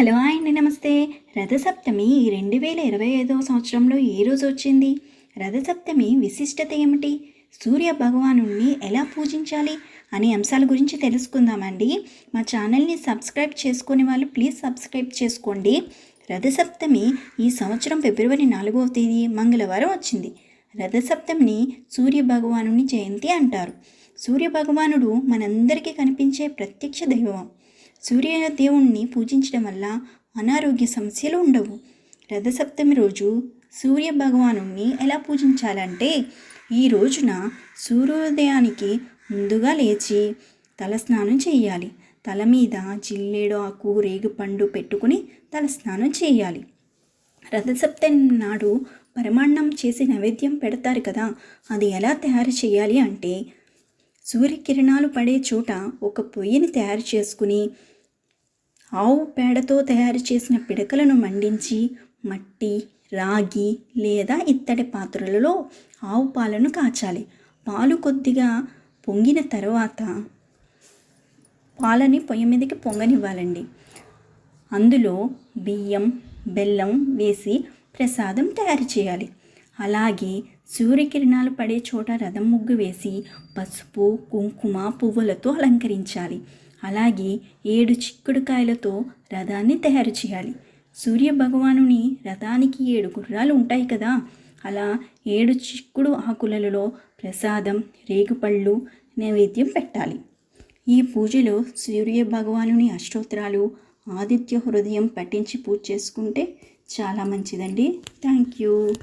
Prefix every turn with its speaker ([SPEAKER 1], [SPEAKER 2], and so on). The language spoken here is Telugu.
[SPEAKER 1] హలో అండి నమస్తే. రథసప్తమి రెండు వేల ఇరవై ఐదవ సంవత్సరంలో ఏ రోజు వచ్చింది? రథసప్తమి విశిష్టత ఏమిటి? సూర్య భగవాను ఎలా పూజించాలి అనే అంశాల గురించి తెలుసుకుందామండి. మా ఛానల్ని సబ్స్క్రైబ్ చేసుకునే వాళ్ళు ప్లీజ్ సబ్స్క్రైబ్ చేసుకోండి. రథసప్తమి ఈ సంవత్సరం ఫిబ్రవరి నాలుగవ తేదీ మంగళవారం వచ్చింది. రథసప్తమిని సూర్య భగవానుని జయంతి అంటారు. సూర్య భగవానుడు మనందరికీ కనిపించే ప్రత్యక్ష దైవం. సూర్యదేవుణ్ణి పూజించడం వల్ల అనారోగ్య సమస్యలు ఉండవు. రథసప్తమి రోజు సూర్య భగవాను ఎలా పూజించాలంటే ఈ రోజున సూర్యోదయానికి ముందుగా లేచి తలస్నానం చేయాలి. తల మీద జిల్లేడు ఆకు రేగుపండు పెట్టుకుని తలస్నానం చేయాలి. రథసప్తమి నాడు పరమాన్నం చేసి నైవేద్యం పెడతారు కదా అది ఎలా తయారు చేయాలి అంటే సూర్యకిరణాలు పడే చోట ఒక పొయ్యిని తయారు చేసుకుని ఆవు పేడతో తయారు చేసిన పిడకలను మండించి మట్టి రాగి లేదా ఇత్తడి పాత్రలలో ఆవు పాలను కాచాలి. పాలు కొద్దిగా పొంగిన తర్వాత పాలని పొయ్యి మీదకి పొంగనివ్వాలండి. అందులో బియ్యం బెల్లం వేసి ప్రసాదం తయారు చేయాలి. అలాగే సూర్యకిరణాలు పడే చోట రథం ముగ్గు వేసి పసుపు కుంకుమ పువ్వులతో అలంకరించాలి. అలాగే ఏడు చిక్కుడుకాయలతో రథాన్ని తయారు చేయాలి. సూర్య భగవానుని రథానికి ఏడు గుర్రాలు ఉంటాయి కదా. అలా ఏడు చిక్కుడు ఆకులలో ప్రసాదం రేగుపళ్ళు నైవేద్యం పెట్టాలి. ఈ పూజలో సూర్య భగవానుని అష్టోత్తరాలు ఆదిత్య హృదయం పఠించి పూజ చేసుకుంటే చాలా మంచిదండి. Thank you.